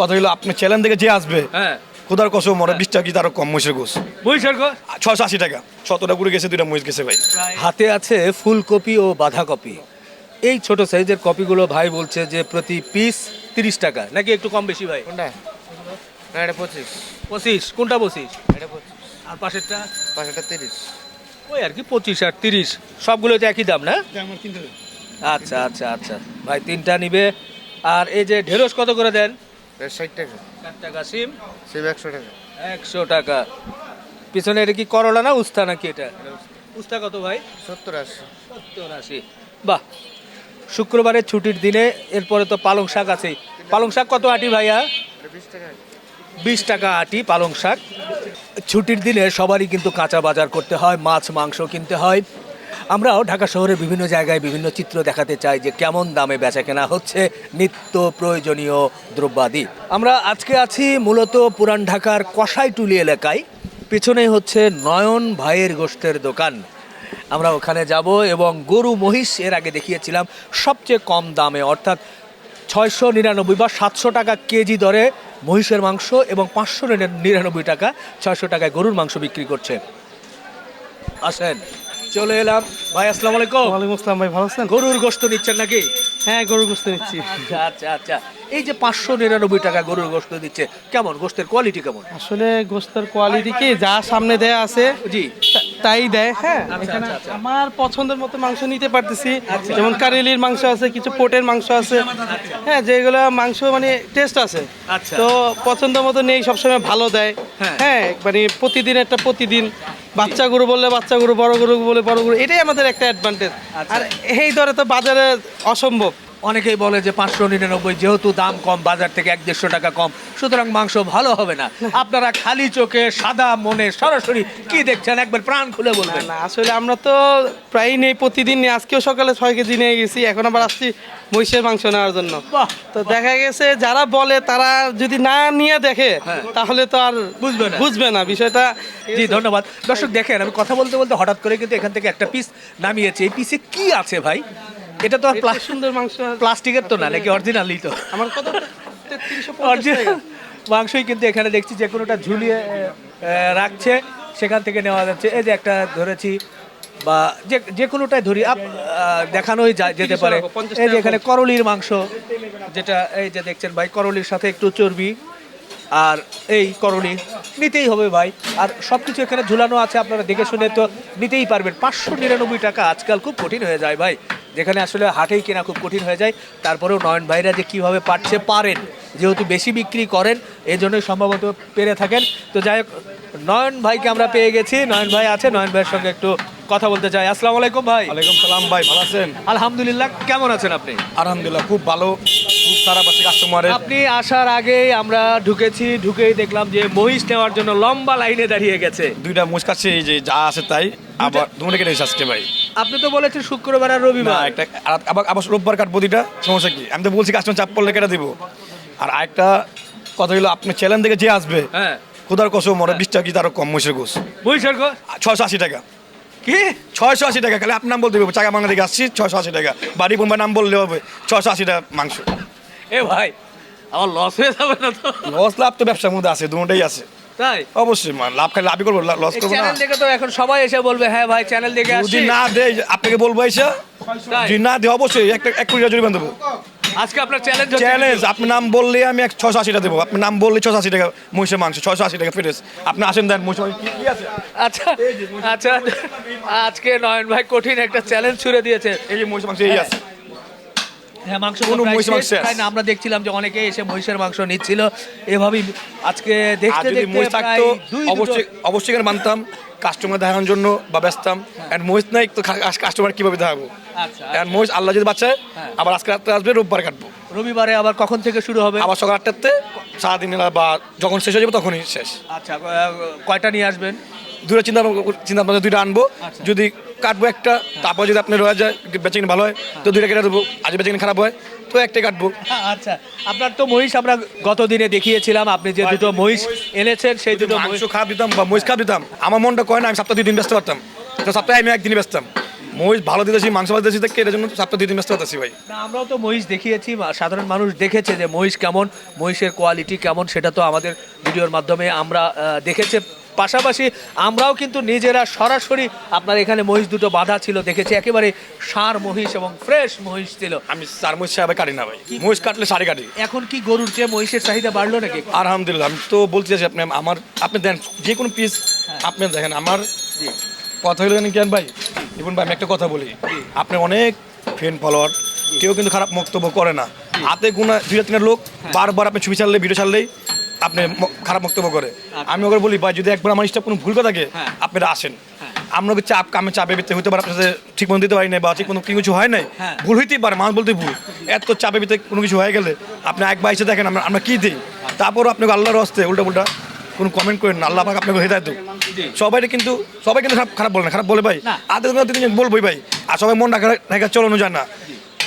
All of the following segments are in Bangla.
কথা হলো আপনি চ্যালেঞ্জ থেকে যে আসবে হ্যাঁ। খোদার কসম মরে বিশ টাকা কি তারও কম মহিষের গোস। মহিষের গো ছশো আশি টাকা। সতেরোটা গুড়ি গেছে দুইটা মহিষ গেছে ভাই। হাতে আছে ফুলকপি ও বাঁধাকপি। এই ছোট সাইজের কপিগুলো ভাই বলছে যে প্রতি পিস তিরিশ টাকা। নাকি একটু কম বেশি ভাই? কোনটা? না এটা পঁচিশ। পঁচিশ? কোনটা পঁচিশ? এটা পঁচিশ। আর পাশেরটা? পাঁচটা তিরিশ। ওই আর কি পঁচিশ আর তিরিশ। সবগুলো তো একই দাম না? আচ্ছা আচ্ছা আচ্ছা। ভাই তিনটা নিবে। আর এই যে ঢেঁড়স কত করে দেন? ষাট টাকা। ষাট টাকা সিম? সেব একশো টাকা। একশো টাকা। পিছনে এটা কি করলা না উস্তা নাকি এটা? উস্তা। কত ভাই? সত্তর আশি। সত্তর আশি। বাহ। শুক্রবারের ছুটির দিনে এরপরে তো পালং শাক আছেই। পালং শাক কত আটি ভাইয়া? বিশ টাকা বিশ টাকা আটি পালং শাক। ছুটির দিনে সবারই কিন্তু কাঁচা বাজার করতে হয় মাছ মাংস কিনতে হয়। আমরাও ঢাকা শহরের বিভিন্ন জায়গায় বিভিন্ন চিত্র দেখাতে চাই যে কেমন দামে বেচা কেনা হচ্ছে নিত্য প্রয়োজনীয় দ্রব্যাদি। আমরা আজকে আছি মূলত পুরান ঢাকার কষাইটুলি এলাকায়। পেছনে হচ্ছে নয়ন ভাইয়ের গোষ্ঠের দোকান। আমরা ওখানে যাব এবং গরু মহিষ এর আগে দেখিয়েছিলাম সবচেয়ে কম দামে, অর্থাৎ ছয়শো নিরানব্বই বা সাতশো টাকা কেজি দরে মহিষের মাংস এবং পাঁচশো নিরানব্বই টাকা, ছয়শো টাকায় গরুর মাংস বিক্রি করছে। আসেন। চলে এলাম। ভাই আসসালামু আলাইকুম। ওয়ালাইকুম আসসালাম ভাই ভালো আছেন? গরুর গোস্ত নিচ্ছেন নাকি? হ্যাঁ গরুর গোস্ত নিচ্ছি। আচ্ছা আচ্ছা আচ্ছা। এই যে পাঁচশো নিরানব্বই টাকা গরুর গোস্ত দিচ্ছে কেমন? গোস্তের কোয়ালিটি কেমন? আসলে গোস্তের কোয়ালিটি কি? যা সামনে দেয়া আছে জি। তাই দেয় হ্যাঁ? আচ্ছা, এখানে আচ্ছা, আচ্ছা। আমার পছন্দের মতো মাংস নিতে পারতেছি। যেমন কারেলির মাংস আছে কিছু পোটের মাংস আছে। হ্যাঁ যেগুলো মাংস মানে টেস্ট আছে। আচ্ছা। তো পছন্দ মতো নেই সবসময় ভালো দেয়। হ্যাঁ। হ্যাঁ মানে প্রতিদিন একটা প্রতিদিন। বাচ্চা গরু বললে বাচ্চা গরু বড় গরু বলে বড় গরু এটাই আমাদের একটা অ্যাডভান্টেজ আচ্ছা। আর এই দরে তো বাজারে অসম্ভব অনেকেই বলে যে পাঁচশো নিরানব্বই যেহেতু দাম কম বাজার থেকে এক দেড়শো টাকা কম সুতরাং মাংস ভালো হবে না। আপনারা খালি চোখে সাদা মনে সরাসরি কি দেখছেন? একবার প্রাণ খুলে বলবেন। না আসলে আমরা তো প্রায় নেই প্রতিদিন আজকেও সকালে ছয় কেজি নিয়ে গেছি এখন আবার আসছি মহিষের মাংস নেওয়ার জন্য। তো দেখা গেছে যারা বলে তারা যদি না নিয়ে দেখে হ্যাঁ। তাহলে তো আর বুঝবে না। বুঝবে না বিষয়টা। জি ধন্যবাদ। দর্শক দেখেন আমি কথা বলতে বলতে হঠাৎ করে কিন্তু এখান থেকে একটা পিস নামিয়েছে। এই পিসে কি আছে ভাই? এটা তো আর সুন্দর মাংস প্লাস্টিকের তো না নাকি অরিজিনালই তো। আমার কত? অরিজিনাল মাংসই কিন্তু এখানে দেখছি যে কোনোটা ঝুলিয়ে রাখছে সেখান থেকে নেওয়া যাচ্ছে। এই যে একটা ধরেছি বা যে যে কোনোটাই ধরি আপ দেখানোই যেতে পারে। এই যে এখানে করলির মাংস যেটা এই যে দেখছেন ভাই করলির সাথে একটু চর্বি আর এই করলি নিতেই হবে ভাই। আর সব কিছু এখানে ঝুলানো আছে আপনারা দেখে শুনে তো নিতেই পারবেন। পাঁচশো নিরানব্বই টাকা আজকাল খুব কঠিন হয়ে যায় ভাই। যেখানে আসলে হাটেই কেনা খুব কঠিন হয়ে যায়। তারপরেও নয়ন ভাইরা যে কীভাবে পারছে পারেন যেহেতু বেশি বিক্রি করেন এই জন্যই সম্ভবত পেরে থাকেন। তো যাই হোক নয়ন ভাইকে আমরা পেয়ে গেছি। নয়ন ভাই আছে নয়ন ভাইয়ের সঙ্গে একটু কথা বলতে চাই। আসসালামু আলাইকুম ভাই। ওয়ালাইকুম সালাম ভাই ভালো আছেন? আলহামদুলিল্লাহ কেমন আছেন আপনি? আলহামদুলিল্লাহ খুব ভালো। খুব সারা কাস্টমারের আপনি আসার আগেই আমরা ঢুকেছি ঢুকেই দেখলাম যে মহিষ নেওয়ার জন্য লম্বা লাইনে দাঁড়িয়ে গেছে। দুইটা কাছে এই যে যা আছে তাই। আবার দুটো কেটে আজকে ভাই। আপনি তো বলেছেন শুক্রবার আর না রবিবার একটা আর আবার আবার রোববার কাট প্রতিটা সমস্যা কি? আমি তো বলছি কাস্টমার চাপ পড়লে কেটে দিব। আর আরেকটা কথা হলো আপনি চ্যালেঞ্জ থেকে যে আসবে হ্যাঁ। খোদার কসম মরে বিশ টাকা কি তারও কম মহিষের গোস। মহিষের গো ছয়শো আশি টাকা। কি? ছয়শো আশি টাকা খালি আপনার নাম বলতে হবে। চাকা বাংলা থেকে আসছি ছয়শো আশি টাকা। বাড়ি বোম্বা নাম বললে হবে ছয়শো আশি টাকা মাংস। এ ভাই আমার লস হয়ে যাবে না তো। লস লাভ তো ব্যবসার মধ্যে আছে দুটোই আছে। তাই? অবশ্যই মা, লাভ খালি লাভই করব লস করব না। চ্যানেল দেখে তো এখন সবাই এসে বলবে হ্যাঁ ভাই চ্যানেল দেখে আসছি। যদি না দেয় আপনাকে বলব এসে। যদি না দেয় অবশ্যই একটা এক কোটি টাকা জরিমানা দেবো। আজকে আপনার চ্যালেঞ্জ চ্যালেঞ্জ আপনি নাম বললে আমি এক ছশো আশি টাকা দেবো। আপনি নাম বললে ছশো আশি টাকা মহিষের মাংস ছশো আশি টাকা ফেরেস আপনি আসেন দেন আছে? আচ্ছা আচ্ছা আজকে নয়ন ভাই কঠিন একটা চ্যালেঞ্জ ছুড়ে দিয়েছে। এই যে মহিষের মাংস এই আছে। হ্যাঁ মাংস কোনো প্রায় মহিষের মাংস শেষ। না আমরা দেখছিলাম যে অনেকে এসে মহিষের মাংস নিচ্ছিল। এভাবেই আজকে আর দেখতে যদি দেখতে মহিষ থাকতো দুই দুটো- অবশ্যই অবশ্যই এখানে মানতাম কাস্টমার দেখানোর জন্য বা ব্যস্তাম আর মহিষ নাই তো কাস্টমার কীভাবে দেখাবো? আচ্ছা আর মহিষ আল্লাহ যদি বাচ্চায় হ্যাঁ। আবার আজকে রাত্রে আসবে রোববার কাটবো। রবিবারে আবার কখন থেকে শুরু হবে? আবার সকাল আটটাতে সারাদিন বা যখন শেষ হয়ে যাবে তখনই শেষ। আচ্ছা আহ, কয়টা নিয়ে আসবেন? দুটো চিন্তা চিন্তা ভাবনা দুইটা আনব। আচ্ছা। যদি কাটবো একটা তারপর যদি আপনার রয়ে যায় বেচে ভালো হয় তো দুইটা কেটে দেবো আজ বেচে খারাপ হয় তো একটাই কাটবো। আচ্ছা আপনার তো মহিষ আমরা গত দিনে দেখিয়েছিলাম আপনি যে দুটো মহিষ এনেছেন সেই দুটো মাংস মহিষ খারাপ দিতাম বা মহিষ খারাপ দিতাম। আমার মনটা কয় না আমি সপ্তাহে দুই দিন ব্যস্ত পারতাম তো সপ্তাহে আমি একদিনই ব্যস্তাম মহিষ ভালো দিতেছি মাংস ভালো দিতেছি দেখে এর জন্য সপ্তাহ দুই দিন ব্যস্ত হতেছি ভাই। না আমরাও তো মহিষ দেখিয়েছি সাধারণ মানুষ দেখেছে যে মহিষ কেমন মহিষের কোয়ালিটি কেমন সেটা তো আমাদের ভিডিওর মাধ্যমে আমরা দেখেছে। পাশাপাশি আমরাও কিন্তু নিজেরা সরাসরি আপনার এখানে মহিষ দুটো বাঁধা ছিল দেখেছি। একেবারে সার মহিষ এবং ফ্রেশ মহিষ ছিল। আমি সার মহিষ সাহেব কাটি না ভাই। মহিষ কাটলে সাড়ে কাটি। এখন কি গরুর চেয়ে মহিষের চাহিদা বাড়লো নাকি? আলহামদুলিল্লাহ আমি তো বলতে চাইছি আপনি আমার আপনি দেন যে কোনো পিস আপনি দেখেন আমার কথা হলো কেন ভাই? ইবন ভাই আমি একটা কথা বলি। আপনি অনেক ফ্রেন্ড ফলোয়ার কেউ কিন্তু খারাপ বক্তব্য করে না। হাতে গুণা দুই তিনটা লোক বারবার আপনি ছবি ছাড়লে ভিডিও ছাড়লেই আপনি খারাপ বক্তব্য করে। আমি ওকে বলি ভাই যদি একবার আমার কোনো ভুল কথা থাকে হ্যাঁ। আপনারা আসেন। আমরা ওকে চাপ কামে চাপে ভিতরে হতে পারে আপনার সাথে ঠিক মতো দিতে পারি না বা ঠিক মতো কিছু হয় নাই। হ্যাঁ। ভুল হইতেই পারে মানুষ বলতে ভুল। এত চাপে ভিতরে কোনো কিছু হয়ে গেলে আপনি একবার এসে দেখেন আমরা আমরা কী দিই। তারপরও আপনাকে আল্লাহর হস্তে উল্টা উল্টা কোনো কমেন্ট করেন না। আল্লাহ পাক আপনাকে হেদায়ত দেব সবাই কিন্তু সবাই কিন্তু খারাপ খারাপ বলে না খারাপ বলে ভাই। ঘণ্টা তিনজন বলবোই ভাই। আর সবাই মন রাখা রেখা চলানো যায় না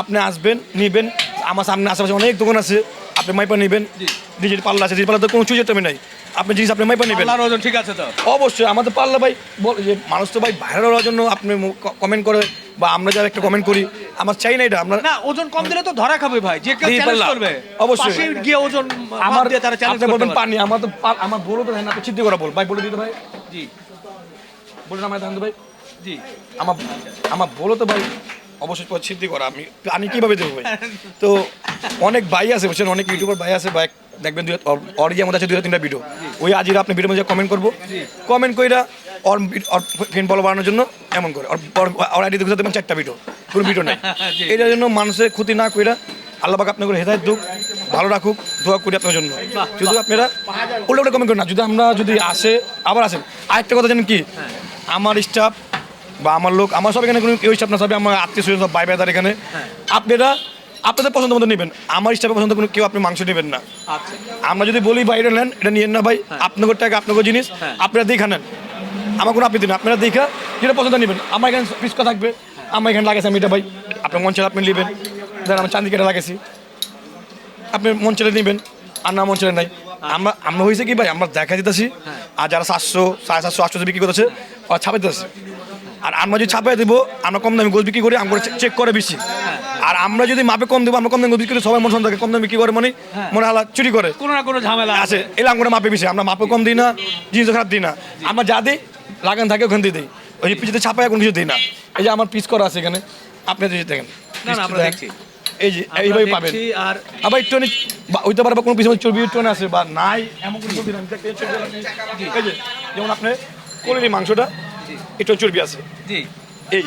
আপনি আসবেন নিবেন। আমার সামনে আশেপাশে অনেক দোকান আছে। আপনি মাইপা নেবেন। ডিজিট পাল্লা আছে ডিজিট পাল্লা তো কোনো চুজে তুমি নাই। আপনি জিনিস আপনি মাইপা নেবেন। আল্লাহর ওজন ঠিক আছে তো? অবশ্যই আমাদের পাল্লা ভাই বল- যে মানুষ তো ভাই ভাইরাল হওয়ার জন্য আপনি কমেন্ট করে বা আমরা যারা একটা কমেন্ট করি আমার চাই না এটা আমরা না ওজন কম দিলে তো ধরা খাবে ভাই যে কেউ চ্যালেঞ্জ করবে। অবশ্যই। পাশে গিয়ে ওজন আমার দিয়ে তারা চ্যালেঞ্জ করবে বলবেন পানি আমার তো আমার বলো তো না আপনি চিন্তা করা বল। ভাই বলে দিতে ভাই। জি। বলুন আমার জানতো ভাই। জি। আমার আমার বলো তো ভাই অবশ্যই সিদ্ধি করা আমি আমি কীভাবে দেবো ভাই? তো অনেক ভাই আছে বুঝছেন অনেক ইউটিউবার ভাই আছে ভাই দেখবেন দুই অরিজি আমাদের আছে দুই তিনটা ভিডিও ওই আজকে আপনি ভিডিও মধ্যে কমেন্ট করব। কমেন্ট কইরা ওর ফ্রেন্ড ফলো বাড়ানোর জন্য এমন করে। ওর ওর আইডি দেখতে দেখবেন চারটা ভিডিও কোনো ভিডিও নেই। এটার জন্য মানুষের ক্ষতি না কইরা আল্লাহ পাক আপনাকে হেদায়ত দুক ভালো রাখুক দোয়া করি আপনার জন্য। যদি আপনারা উল্টো উল্টো কমেন্ট করেন না যদি আমরা যদি আসে আবার আসেন। আরেকটা কথা জানেন কি? আমার স্টাফ বা আমার লোক আমার সব এখানে কোনো কেউ স্টাফ না সবাই আমার আত্মীয় স্বজন সব ভাই বেদার এখানে। আপনারা আপনাদের পছন্দ মতো নেবেন আমার স্টাফের পছন্দ কোনো কেউ আপনি মাংস নেবেন না। আচ্ছা। আমরা যদি বলি বাইরে নেন এটা নিয়েন না ভাই আপনাদের টাকা আপনাদের জিনিস হ্যাঁ। আপনারা দেখা নেন। আমার কোনো আপত্তি নেই আপনারা দেখা যেটা পছন্দ নেবেন। আমার এখানে পিসকা থাকবে আমার এখানে লাগাইছে আমি এটা ভাই। আপনার মন চাইলে আপনি নেবেন। ধরেন আমার চান্দি কেটে লাগাইছি। আপনি মন চাইলে নেবেন আর না মন চাইলে নাই। আমরা আমরা হয়েছে কি ভাই আমরা দেখা দিতেছি আর যারা সাতশো সাড়ে সাতশো আটশো বিক্রি করতেছে ওরা ছাপাই দিতেছে। আর আমরা যদি ছাপাই দেবো আমরা কম দামে গোছ বিক্রি করি আমরা চেক করে বেশি। আর আমরা যদি মাপে কম দেবো আমরা কম দামে বিক্রি করি সবাই মন সন্দেহ কম দামে বিক্রি করে মানে মনে হালা চুরি করে। কোনো না কোনো ঝামেলা আছে এলাম করে মাপে বেশি আমরা মাপে কম দিই না জিনিস খারাপ দিই না। আমরা যা দিই লাগান থাকে ওখান দিয়ে দিই। ওই পিছিয়ে ছাপায় কোনো কিছু দিই না। এই যে আমার পিস করা আছে এখানে আপনি যদি দেখেন। এই যে এইভাবে পাবেন। আর আবার একটু হইতে পারে কোনো পিছনে চর্বি টোন আছে বা নাই এমন কোনো চর্বি এই। যে যেমন আপনি কোলের মাংসটা একটু চর্বি আছে। জি। এই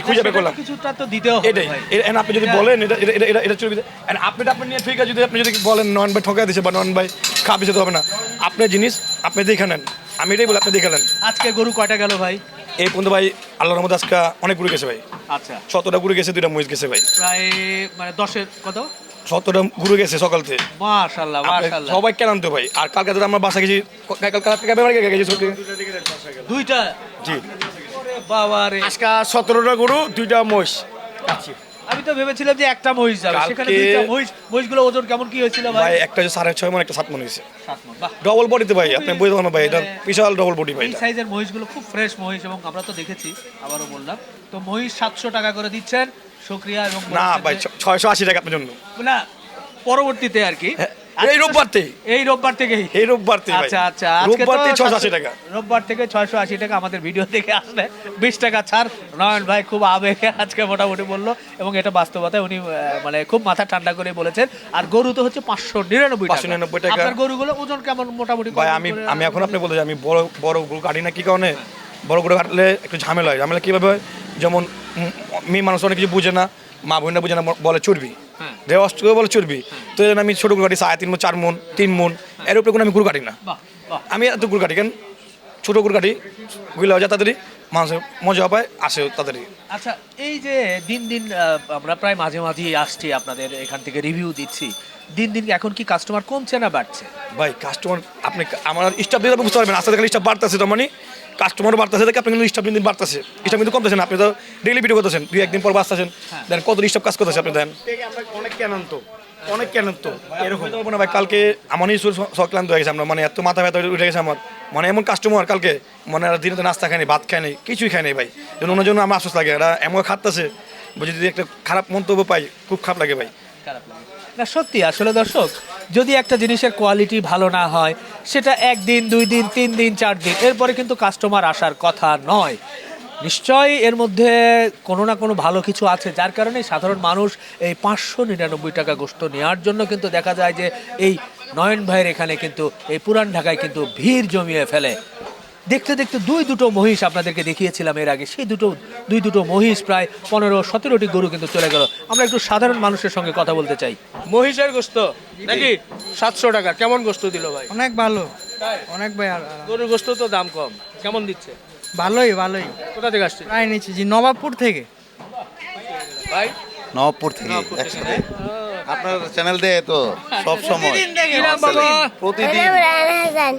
খুঁজে বের করলাম কিছুটা তো দিতেও এটাই ভাই। আপনি যদি বলেন এটা এটা- এটা এটা এটা চর্বি আপনি আপনি নিয়ে ঠিক আছে যদি আপনি যদি বলেন নন ভাই ঠকা দিছে বা নন ভাই খাবি তো হবে না। আপনার জিনিস আপনি দেখে নেন। আমি এটাই বলি আপনি দেখে নেন। আজকে গরু কয়টা গেল ভাই? এই পর্যন্ত ভাই আল্লাহর রহমত আজকে অনেক ঘুরে গেছে ভাই। আচ্ছা। সতেরোটা ঘুরে গেছে দুইটা মহিষ গেছে ভাই। প্রায় মানে দশের কত? সতেরোটা ঘুরে গেছে সকাল থেকে। মাশাল্লাহ আপনি মাশাল্লাহ। সবাই কেন আনতো ভাই। আর কালকে তো আমরা বাসা গেছি কালকে কালকে দুইটা? জি। বাবা রে আজকে সতেরোটা গরু দুইটা মহিষ। আমি তো ভেবেছিলাম যে একটা মহিষ যাবে সেখানে দুইটা মহিষ মহিষগুলো ওজন কেমন কি হয়েছিল ভাই? একটা যে সাড়ে ছয় মন একটা সাত মন হয়েছে। বাহ। ডবল বডিতে ভাই আপনি বুঝতে পারবেন ভাই এটা বিশাল ডবল বডি ভাই এই। সাইজের মহিষগুলো খুব ফ্রেশ মহিষ এবং আমরা তো দেখেছি আবারও বললাম। তো মহিষ সাতশো টাকা করে দিচ্ছেন শুক্রিয়া এবং না ভাই ছয়শো আশি টাকা আপনার জন্য। না পরবর্তীতে আর কি হ্যাঁ, এই রোববারতেই এই রোববার থেকেই। এই রোববারতে আচ্ছা আচ্ছা রোববারতে ছশো আশি টাকা। রোববার থেকে ছয়শো আশি টাকা আমাদের ভিডিও দেখে আসলে বিশ টাকা ছাড়। নয়ন ভাই খুব আবেগে আজকে মোটামুটি বলল এবং এটা বাস্তবতায় উনি মানে খুব মাথা ঠান্ডা করে বলেছেন। আর গরু তো হচ্ছে পাঁচশো নিরানব্বই 599 টাকা। আপনার গরুগুলো ওজন কেমন মোটামুটি ভাই আমি আমি এখন আপনি বলতে আমি বড় বড় গরু কাটি না কি কারণে? বড় গরু কাটলে একটু ঝামেলা হয়। ঝামেলা কীভাবে হয়? যেমন মেয়ে মানুষ অনেক কিছু বুঝে না মা বোনরা বুঝে না বলে চর্বি। হ্যাঁ। রেওয়াজ বলে চর্বি তো এই আমি ছোটো গরু কাটি সাড়ে তিন মন চার মন তিন মন এর উপরে কোনো আমি গরু কাটি না। আমি এত গরু কাটি কেন? ছোটো গরু কাটি গুলো যায় তাড়াতাড়ি মানুষের মজা পায় আসে তাড়াতাড়ি। আচ্ছা এই যে দিন দিন আমরা প্রায় মাঝে মাঝেই আসছি আপনাদের এখান থেকে রিভিউ দিচ্ছি। দিন দিন এখন কি কাস্টমার কমছে না বাড়ছে? ভাই কাস্টমার আপনি আমার স্টাফ দিলে বুঝতে পারবেন আস্তে আস্তে স্টাফ বাড়তেছে তার মানে কাস্টমারও বাড়তেছে দেখে আপনি কিন্তু স্টাফ দিন বাড়তেছে। স্টাফ কিন্তু কমতেছেন আপনি তো ডেইলি ভিডিও করতেছেন দুই একদিন পর বাঁচতেছেন দেন কত স্টাফ কাজ করতেছে আপনি দেন। অনেক কেন আনতো অনেক কেন তো এরকম। বলব না ভাই কালকে আমার ইস্যুর সক্লান্ত হয়ে গেছে আমরা মানে এত মাথা ব্যথা উঠে গেছে আমার। মানে এমন কাস্টমার কালকে মানে আর দিনে তো নাস্তা খায়নি ভাত খায়নি কিছুই খায়নি ভাই। জন্য ওনার জন্য আমার আফসোস লাগে এরা এমন খাটতেছে বুঝি যদি একটা খারাপ মন্তব্য পাই খুব খারাপ লাগে ভাই। খারাপ লাগে। না, সত্যি, আসলে দর্শক, যদি একটা জিনিসের কোয়ালিটি ভালো না হয়, সেটা একদিন দুই দিন তিন দিন চার দিন এরপরে কিন্তু কাস্টমার আসার কথা নয়। নিশ্চয়ই এর মধ্যে কোনো না কোনো ভালো কিছু আছে, যার কারণে সাধারণ মানুষ এই পাঁচশো নিরানব্বই টাকা গোস্ত নেওয়ার জন্য কিন্তু দেখা যায় যে এই নয়ন ভাইয়ের এখানে কিন্তু, এই পুরান ঢাকায় কিন্তু ভিড় জমিয়ে ফেলে। দেখতে দেখতে দুই দুটো মহিষ আপনাদেরকে দেখিয়েছিলাম এর আগে। সেই দুটো দুই দুটো মহিষ প্রায় পনেরো সতেরোটি গরু কিন্তু চলে গেল। আমরা একটু সাধারণ মানুষের সঙ্গে কথা বলতে চাই। মহিষের গোস্ত নাকি সাতশো টাকা? কেমন গোস্ত দিল ভাই? অনেক ভালো। অনেক ভাই গরুর গোস্ত তো দাম কম। কেমন দিচ্ছে? ভালোই ভালোই। কোথা থেকে আসছে? প্রায় নিচ্ছি জি নবাবপুর থেকে। ভাই? নবাবপুর থেকে। আপনার চ্যানেল দেয় তো সব সময়। প্রতিদিন।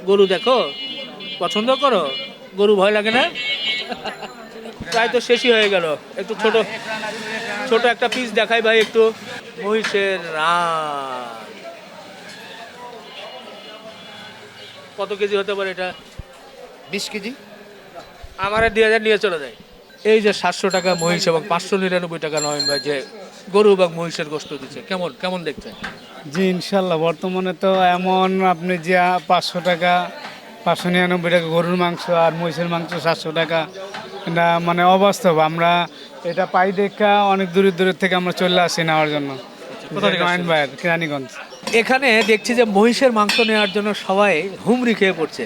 গরু দেখো। পছন্দ করো? গরু ভয় লাগে না? প্রায় তো শেষই হয়ে গেল। একটু ছোট ছোট একটা পিস দেখাই ভাই একটু। মহিষের রান কত কেজি হতে পারে এটা? বিশ কেজি। আমার দুই হাজার নিয়ে চলে যায়। এই যে সাতশো টাকা মহিষ এবং পাঁচশো নিরানব্বই টাকা নয়ন ভাই যে গরু এবং মহিষের গোস্ত দিচ্ছে কেমন কেমন দেখছেন? জি ইনশাল্লাহ বর্তমানে তো এমন আপনি যে পাঁচশো টাকা পাঁচশো নিরানব্বই টাকা গরুর মাংস আর মহিষের মাংস সাতশো টাকা। এটা মানে অবাস্তব আমরা এটা পাই দেখা অনেক দূরের দূরের থেকে আমরা চলে আসি নেওয়ার জন্য। ভাইয়ের কেরানীগঞ্জ। এখানে দেখছি যে মহিষের মাংস নেওয়ার জন্য সবাই হুমড়ি খেয়ে পড়ছে।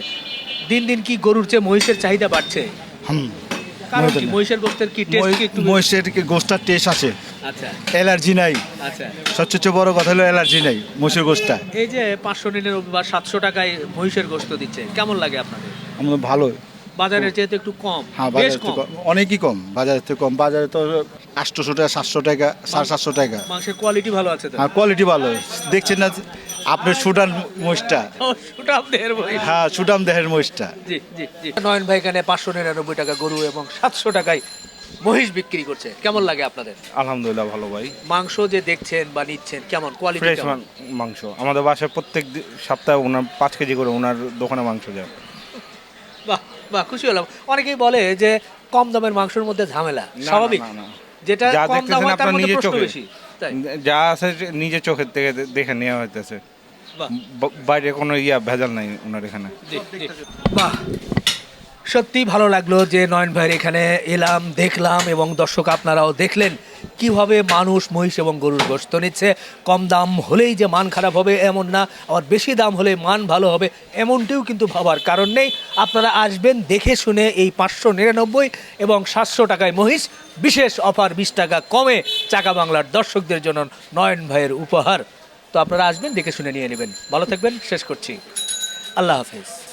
দিন দিন কি গরুর চেয়ে মহিষের চাহিদা বাড়ছে? কারণ কি মহিষের গোস্তের কি টেস্ট কি একটু বেশি? মহিষের গোস্তার টেস্ট আছে? আচ্ছা। অ্যালার্জি নাই। আচ্ছা। সবচেয়ে বড় কথা হলো অ্যালার্জি নাই মহিষের গোষ্ঠটা। এই যে পাঁচশো নিরানব্বই বা সাতশো টাকায় মহিষের গোস্ত দিচ্ছে কেমন লাগে আপনাদের? আমাদের ভালো। বাজারের চেয়ে একটু কম হ্যাঁ বেশ কম। অনেকই কম বাজারের থেকে কম। বাজারে তো আটশোশো টাকা সাতশো টাকা সাড়ে সাতশো টাকা। মাংসের কোয়ালিটি ভালো আছে তো আর কোয়ালিটি ভালো। দেখছেন না আপনার সুডান মহিষটা? ও, আপনাদের মহিষ। হ্যাঁ সুডাম দেহের মহিষটা। জি জি জি। নয়ন ভাই এখানে পাঁচশো নিরানব্বই টাকা গরু এবং সাতশো টাকায় মহিষ বিক্রি করছে। কেমন লাগে আপনাদের? আলহামদুলিল্লাহ ভালো ভাই। মাংস যে দেখছেন বা নিচ্ছেন কেমন? কোয়ালিটি ফ্রেশ মাংস। আমাদের বাসায় প্রত্যেক দি- সপ্তাহে ওনার পাঁচ কেজি করে ওনার দোকানে মাংস যায় বাহ বাহ খুশি হলাম। অনেকেই বলে যে কম দামের মাংসের মধ্যে ঝামেলা স্বাভাবিক। যেটা কম দাম হয় তার মধ্যে নিজের প্রশ্ন চোখে। বেশি যা আছে যে নিজের চোখের থেকে দেখে নেওয়া হইতেছে। বাহ। বাইরে কোনো ইয়া ভেজাল নাই ওনার এখানে। বাহ। সত্যি ভালো লাগল যে নয়ন ভাইয়ের এখানে এলাম দেখলাম এবং দর্শক আপনারাও দেখলেন। কীভাবে মানুষ মহিষ এবং গরুর গোস্ত নিচ্ছে? কম দাম হলেই যে মান খারাপ হবে এমন না, আবার বেশি দাম হলে মান ভালো হবে এমনটিও কিন্তু ভাবার কারণ নেই। আপনারা আসবেন দেখে শুনে এই পাঁচশো নিরানব্বই এবং সাতশো টাকায় মহিষ, বিশেষ অফার বিশ টাকা কমে চাকা বাংলার দর্শকদের জন্য নয়ন ভাইয়ের উপহার। তো আপনারা আসবেন, দেখে শুনে নিয়ে নেবেন। ভালো থাকবেন, শেষ করছি। আল্লাহ হাফেজ।